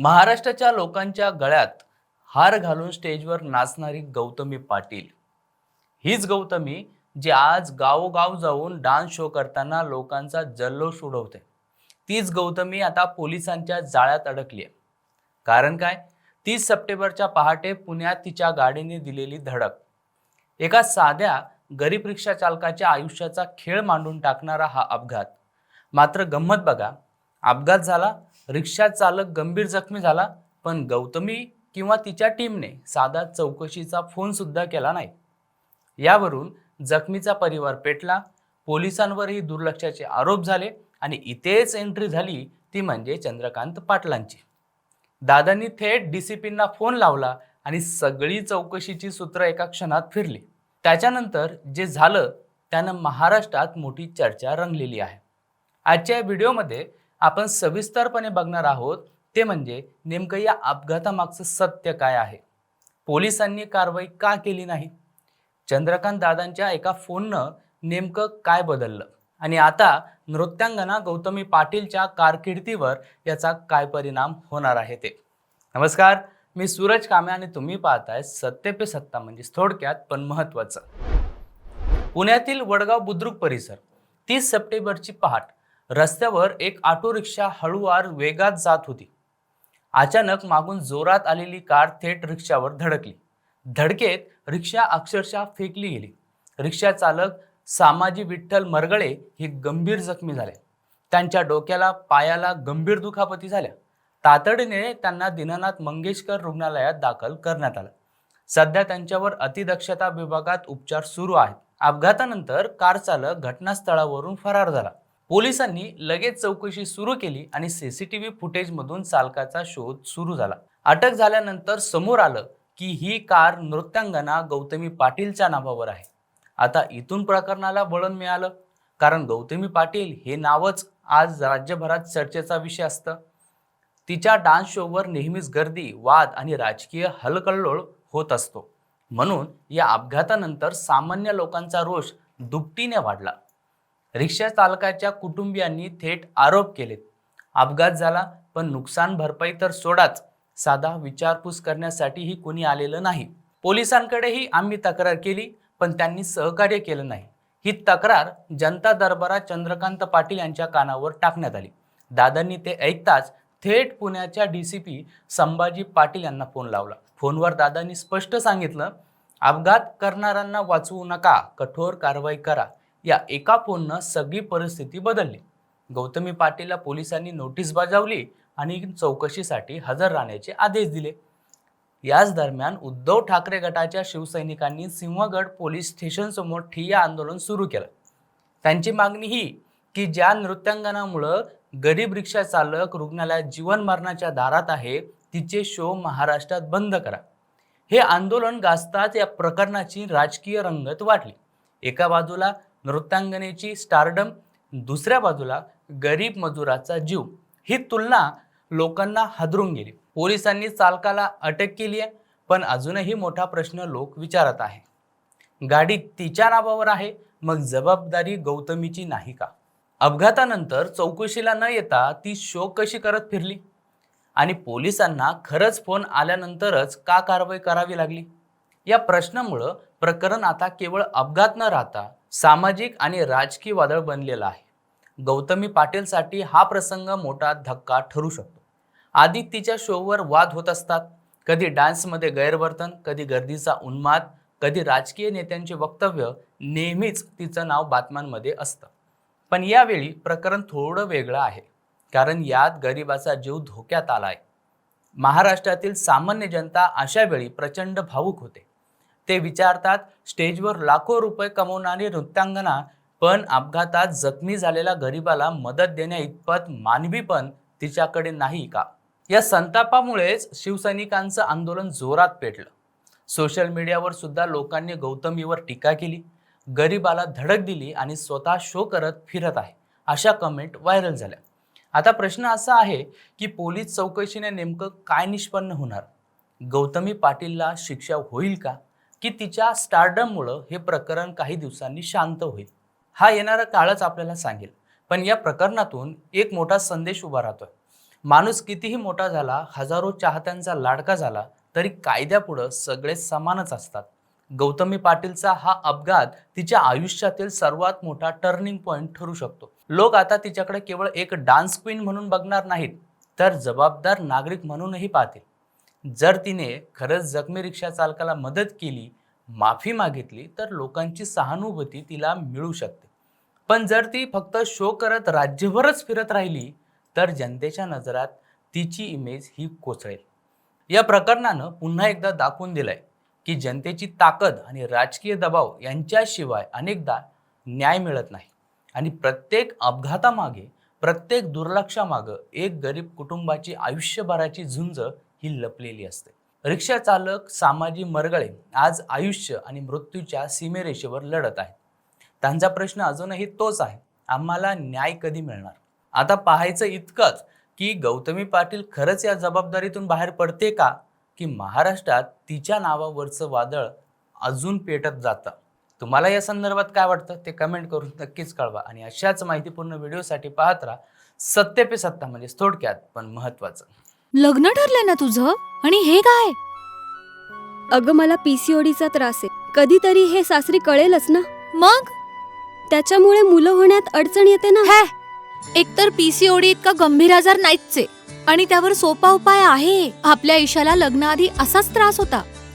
महाराष्ट्राच्या लोकांच्या गळ्यात हार घालून स्टेजवर नाचणारी गौतमी पाटील. हीच गौतमी जी आज गावोगाव जाऊन डान्स शो करताना लोकांचा जल्लोष उडवते. तीच गौतमी आता पोलिसांच्या जाळ्यात अडकली आहे. कारण काय? तीस सप्टेंबरच्या पहाटे पुण्यात तिच्या गाडीने दिलेली धडक. एका साध्या गरीब रिक्षा चालकाच्या आयुष्याचा खेळ मांडून टाकणारा हा अपघात. मात्र गंमत बघा अपघात झाला रिक्षा चालक गंभीर जखमी झाला पण गौतमी किंवा तिच्या टीमने साधा चौकशीचा फोन सुद्धा केला नाही. यावरून जखमीचा परिवार पेटला पोलिसांवरही दुर्लक्षाचे आरोप झाले आणि इथेच एंट्री झाली ती म्हणजे चंद्रकांत पाटलांची. दादांनी थेट डीसीपींना फोन लावला आणि सगळी चौकशीची सूत्र एका क्षणात फिरली. त्याच्यानंतर जे झालं त्यानं महाराष्ट्रात मोठी चर्चा रंगलेली आहे. आजच्या व्हिडिओमध्ये आपण सविस्तरपणे बघणार आहोत ते म्हणजे नेमकं या अपघातामागचं सत्य काय आहे? पोलिसांनी कारवाई का केली नाही? चंद्रकांत दादांच्या एका फोननं नेमकं काय बदललं? आणि आता नृत्यांगना गौतमी पाटीलच्या कारकिर्दीवर याचा काय परिणाम होणार आहे ते? नमस्कार मी सूरज कामे आणि तुम्ही पाहताय सत्य पे सत्ता म्हणजे थोडक्यात पण महत्वाचं पुण्यातील वडगाव बुद्रुक परिसर तीस सप्टेंबरची पहाट. रस्त्यावर एक ऑटो रिक्षा हळूवार वेगात जात होती. अचानक मागून जोरात आलेली कार थेट रिक्षावर धडकली. धडकेत रिक्षा अक्षरशः फेकली गेली. रिक्षा चालक सामाजी विठ्ठल मरगळे हे गंभीर जखमी झाले. त्यांच्या डोक्याला पायाला गंभीर दुखापती झाल्या. तातडीने त्यांना दीनानाथ मंगेशकर रुग्णालयात दाखल करण्यात आलं. सध्या त्यांच्यावर अतिदक्षता विभागात उपचार सुरू आहेत. अपघातानंतर कार चालक घटनास्थळावरून फरार झाला. पोलिसांनी लगेच चौकशी सुरू केली आणि सीसीटीव्ही फुटेजमधून चालकाचा शोध सुरू झाला. अटक झाल्यानंतर समोर आलं की ही कार नृत्यांगना गौतमी पाटीलच्या नावावर आहे. आता इथून प्रकरणाला वळण मिळालं. कारण गौतमी पाटील हे नावच आज राज्यभरात चर्चेचा विषय असतं. तिच्या डान्स शोवर नेहमीच गर्दी वाद आणि राजकीय हलकल्लोळ होत असतो. म्हणून या अपघातानंतर सामान्य लोकांचा रोष दुपटीने वाढला. रिक्षा चालकाच्या कुटुंबियांनी थेट आरोप केलेत. अपघात झाला पण नुकसान भरपाई तर सोडाच साधा विचारपूस करण्यासाठीही कोणी आलेलं नाही. पोलिसांकडेही आम्ही तक्रार केली पण त्यांनी सहकार्य केलं नाही. ही तक्रार जनता दरबारात चंद्रकांत पाटील यांच्या कानावर टाकण्यात आली. दादांनी ते ऐकताच थेट पुण्याच्या D C P Sambhaji Patil यांना फोन लावला. फोनवर दादांनी स्पष्ट सांगितलं अपघात करणाऱ्यांना वाचवू नका कठोर कारवाई करा. या एका फोननं सगळी परिस्थिती बदलली. गौतमी पाटीलला पोलिसांनी नोटीस बजावली आणि चौकशीसाठी हजर राहण्याचे आदेश दिले. याच दरम्यान उद्धव ठाकरे गटाच्या शिवसैनिकांनी सिंहगड पोलीस स्टेशनसमोर ठिय्या आंदोलन सुरू केलं. त्यांची मागणी ही की ज्या नृत्यांगनामुळं गरीब रिक्षा चालक रुग्णालयात जीवन मरणाच्या दारात आहे तिचे शो महाराष्ट्रात बंद करा. हे आंदोलन गाजताच या प्रकरणाची राजकीय रंगत वाढली. एका बाजूला नृत्यांगनेची स्टारडम दुसऱ्या बाजूला गरीब मजुराचा जीव. ही तुलना लोकांना हादरून गेली. पोलिसांनी चालकाला अटक केली आहे पण अजूनही मोठा प्रश्न लोक विचारत आहे गाडी तिच्या नावावर आहे मग जबाबदारी गौतमीची नाही का? अपघातानंतर चौकशीला न येता ती शो कशी करत फिरली? आणि पोलिसांना खरंच फोन आल्यानंतरच का कारवाई करावी लागली? या प्रश्नामुळं प्रकरण आता केवळ अपघात न राहता सामाजिक आणि राजकीय वादळ बनलेलं आहे. गौतमी पाटीलसाठी हा प्रसंग मोठा धक्का ठरू शकतो. आधी तिच्या शोवर वाद होत असतात. कधी डान्समध्ये गैरवर्तन कधी गर्दीचा उन्माद कधी राजकीय नेत्यांचे वक्तव्य नेहमीच तिचं नाव बातम्यांमध्ये असतं. पण यावेळी प्रकरण थोडं वेगळं आहे. कारण यात गरिबाचा जीव धोक्यात आला आहे महाराष्ट्रातील सामान्य जनता अशा वेळी प्रचंड भावूक होते. ते विचारतात स्टेजवर लाखो रुपये कमवणारी नृत्यांगना पण अपघातात जखमी झालेल्या गरिबाला मदत देण्या इतपत मानवीपण तिच्याकडे नाही का? या संतापामुळेच शिवसैनिकांचं आंदोलन जोरात पेटलं. सोशल मीडियावर सुद्धा लोकांनी गौतमीवर टीका केली. गरिबाला धडक दिली आणि स्वतः शो करत फिरत आहे. अशा कमेंट व्हायरल झाल्या. आता प्रश्न असा आहे की पोलीस चौकशीने नेमकं काय निष्पन्न होणार? गौतमी पाटीलला शिक्षा होईल का? की तिच्या स्टारडममुळं हे प्रकरण काही दिवसांनी शांत होईल. हा येणारा काळच आपल्याला सांगेल. पण या प्रकरणातून एक मोठा संदेश उभा राहतोय. माणूस कितीही मोठा झाला हजारो चाहत्यांचा लाडका झाला तरी कायद्यापुढं सगळे समानच असतात. गौतमी पाटीलचा हा अपघात तिच्या आयुष्यातील सर्वात मोठा टर्निंग पॉईंट ठरू शकतो. लोक आता तिच्याकडे केवळ एक डान्स क्वीन म्हणून बघणार नाहीत तर जबाबदार नागरिक म्हणूनही पाहतील. जर तिने खरंच जखमी रिक्षा चालकाला मदत केली माफी मागितली तर लोकांची सहानुभूती तिला मिळू शकते. पण जर ती फक्त शो करत राज्यभरच फिरत राहिली तर जनतेच्या नजरात तिची इमेज ही कोसळेल. या प्रकरणानं पुन्हा एकदा दाखवून दिलंय की जनतेची ताकद आणि राजकीय दबाव यांच्याशिवाय अनेकदा न्याय मिळत नाही. आणि प्रत्येक अपघातामागे प्रत्येक दुर्लक्षामागं एक गरीब कुटुंबाची आयुष्यभराची झुंज ही लपलेली असते. रिक्षा चालक सामाजिक मरगळे आज आयुष्य आणि मृत्यूच्या सीमेरेषेवर लढत आहेत. त्यांचा प्रश्न अजूनही तोच आहे आम्हाला न्याय कधी मिळणार? आता पाहायचं इतकंच की गौतमी पाटील खरंच या जबाबदारीतून बाहेर पडते का? की महाराष्ट्रात तिच्या नावावरचं वादळ अजून पेटत जातं? तुम्हाला या संदर्भात काय वाटतं? ते कमेंट करून नक्कीच कळवा आणि अशाच माहितीपूर्ण व्हिडिओसाठी पाहत राहा. सत्य पे सत्ता म्हणजे थोडक्यात पण महत्त्वाचं लग्न ठरलंय ना तुझं? आणि हे काय? अगं मला पीसीओडीचा त्रास आहे. कधीतरी हे सासरी कळेलच ना. मग? त्याच्यामुळे मुलं होण्यात अडचण येते ना. हे! एकतर पीसीओडी इतका गंभीर आजार नाहीच आहे आणि त्यावर सोपा उपाय आहे. आपल्या ईशाला लग्नाआधी असाच त्रास होता.